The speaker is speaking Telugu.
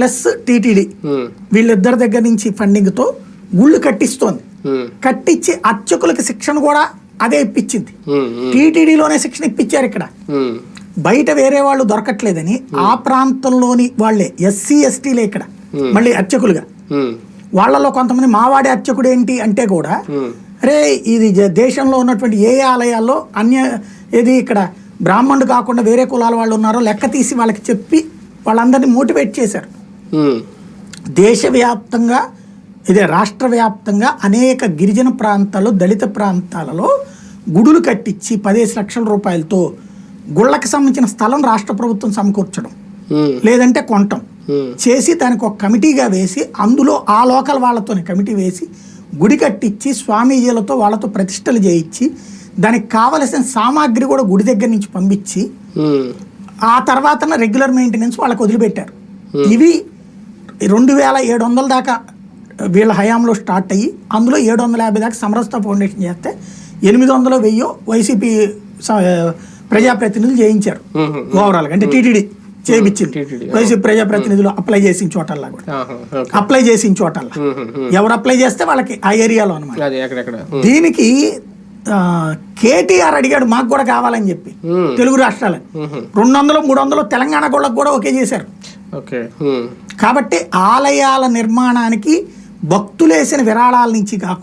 Plus TTD. వీళ్ళిద్దరి దగ్గర నుంచి ఫండింగ్తో గుళ్ళు కట్టిస్తోంది. కట్టించి అర్చకులకి శిక్షణ కూడా అదే ఇప్పించింది. టీటీడీలోనే శిక్షణ ఇప్పించారు ఇక్కడ. బయట వేరే వాళ్ళు దొరకట్లేదని ఆ ప్రాంతంలోని వాళ్ళే ఎస్సీ ఎస్టీలే ఇక్కడ. మళ్ళీ అర్చకులుగా. వాళ్ళలో కొంతమంది మావాడి అర్చకుడు ఏంటి అంటే కూడా అరే ఇది దేశంలో ఉన్నటువంటి ఏ ఆలయాల్లో అన్య ఏది ఇక్కడ బ్రాహ్మణుడు కాకుండా వేరే కులాల వాళ్ళు ఉన్నారో లెక్క తీసి వాళ్ళకి చెప్పి వాళ్ళందరినీ మోటివేట్ చేశారు. దేశవ్యాప్తంగా ఇదే రాష్ట్ర వ్యాప్తంగా అనేక గిరిజన ప్రాంతాల్లో దళిత ప్రాంతాలలో గుడులు కట్టించి పదిహేను లక్షల రూపాయలతో గుళ్ళకి సంబంధించిన స్థలం రాష్ట్ర ప్రభుత్వం సమకూర్చడం లేదంటే కొనటం. చేసి దానికి ఒక కమిటీగా వేసి అందులో ఆ లోకల్ వాళ్ళతోనే కమిటీ వేసి గుడి కట్టించి స్వామీజీలతో వాళ్ళతో ప్రతిష్టలు చేయించి దానికి కావలసిన సామాగ్రి కూడా గుడి దగ్గర నుంచి పంపించి ఆ తర్వాత రెగ్యులర్ మెయింటెనెన్స్ వాళ్ళకి వదిలిపెట్టారు. ఇవి రెండు వేల ఏడు వందల దాకా వీళ్ళ హయాంలో స్టార్ట్ అయ్యి అందులో ఏడు వందల యాభై దాకా సమరస్త ఫౌండేషన్ చేస్తే ఎనిమిది వందలు వెయ్యో వైసీపీ ప్రజాప్రతినిధులు చేయించారు. ఓవరాల్గా అంటే టీటీడీ చేయించింది. వైసీపీ ప్రజాప్రతినిధులు అప్లై చేసిన చోటల్లా కూడా. అప్లై చేసిన చోటల్లా. ఎవరు అప్లై చేస్తే వాళ్ళకి ఆ ఏరియాలో అనమాట దీనికి కేటీఆర్ అడిగాడు మాకు కూడా కావాలని చెప్పి. తెలుగు రాష్ట్రాలని. రెండు వందలు మూడు వందలు తెలంగాణ కూడా ఓకే చేశారు. కాబట్టి ఆలయాల నిర్మాణానికి భక్తులేసిన విరాళాల నుంచి కాకుండా